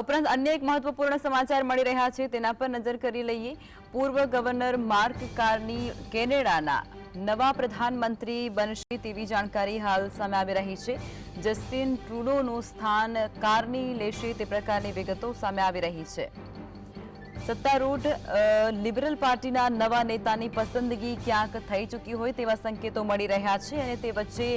ઉપરાંત અન્ય એક મહત્વપૂર્ણ સમાચાર મળી રહ્યા છે, તેના પર નજર કરી લઈએ. પૂર્વ ગવર્નર માર્ક કારની કેનેડાના નવા પ્રધાનમંત્રી બનશે તેવી જાણકારી હાલ સામે આવી રહી છે. જસ્ટિન ટ્રુડોનું સ્થાન કારની લેશે તે પ્રકારની વિગતો સામે આવી રહી છે. સત્તારૂઢ લિબરલ પાર્ટીના નવા નેતાની પસંદગી ક્યાંક થઈ ચૂકી હોય તેવા સંકેતો મળી રહ્યા છે અને તે વચ્ચે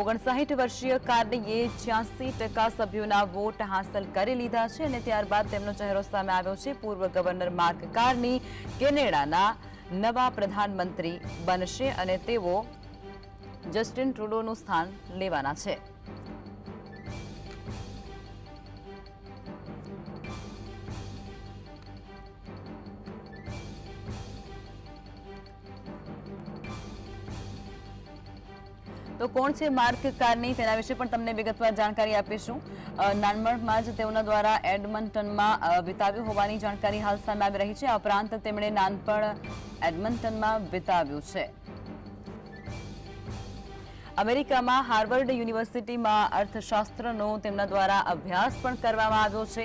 ઓગણસાઠ વર્ષીય કાર્નીએ છ્યાસી ટકા સભ્યોના વોટ હાંસલ કરી લીધા છે અને ત્યારબાદ તેમનો ચહેરો સામે આવ્યો છે. પૂર્વ ગવર્નર માર્ક કાર્ની કેનેડાના નવા પ્રધાનમંત્રી બનશે અને તેઓ જસ્ટિન ટ્રુડોનું સ્થાન લેવાના છે. તો કોણ છે માર્ક કાર્ની તેના વિશે પણ તમને વિગતવાર જાણકારી આપીશું. નાનપણમાં જ તેઓના દ્વારા એડમન્ટનમાં વિતાવ્યું હોવાની જાણકારી હાલ સામે આવી રહી છે. આ ઉપરાંત તેમણે નાનપણ એડમન્ટનમાં વિતાવ્યું છે. અમેરિકામાં હાર્વર્ડ યુનિવર્સિટીમાં અર્થશાસ્ત્રનો તેમના દ્વારા અભ્યાસ પણ કરવામાં આવ્યો છે.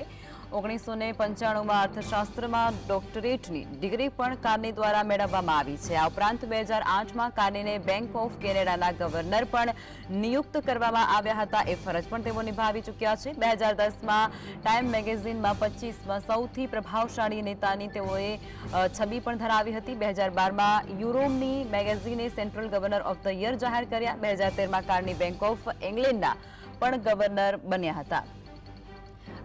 ઓગણીસો ને પંચાણુંમાં અર્થશાસ્ત્રમાં ડોક્ટરેટની ડિગ્રી પણ કાર્ની દ્વારા મેળવવામાં આવી છે. આ ઉપરાંત બે હજાર આઠમાં કાર્નીને બેંક ઓફ કેનેડાના ગવર્નર પણ નિયુક્ત કરવામાં આવ્યા હતા. એ ફરજ પણ તેઓ નિભાવી ચૂક્યા છે. બે હજાર દસમાં ટાઈમ મેગેઝિનમાં પચીસમાં સૌથી પ્રભાવશાળી નેતાની તેઓએ છબી પણ ધરાવી હતી. બે હજાર બારમાં Euromoney મેગેઝિને central governor of the year જાહેર કર્યા. બે હજાર તેરમાં કાર્ની બેંક ઓફ ઇંગ્લેન્ડના પણ ગવર્નર બન્યા હતા.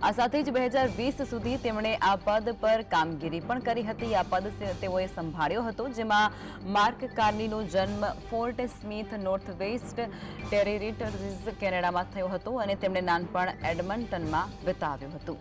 આ સાથે જ બે હજાર વીસ સુધી તેમણે આ પદ પર કામગીરી પણ કરી હતી. આ પદ તેઓએ સંભાળ્યો હતો, જેમાં માર્ક કાર્નીનો જન્મ Fort Smith, North West, territories કેનેડામાં થયો હતો અને તેમણે નાનપણ એડમન્ટનમાં વિતાવ્યું હતું.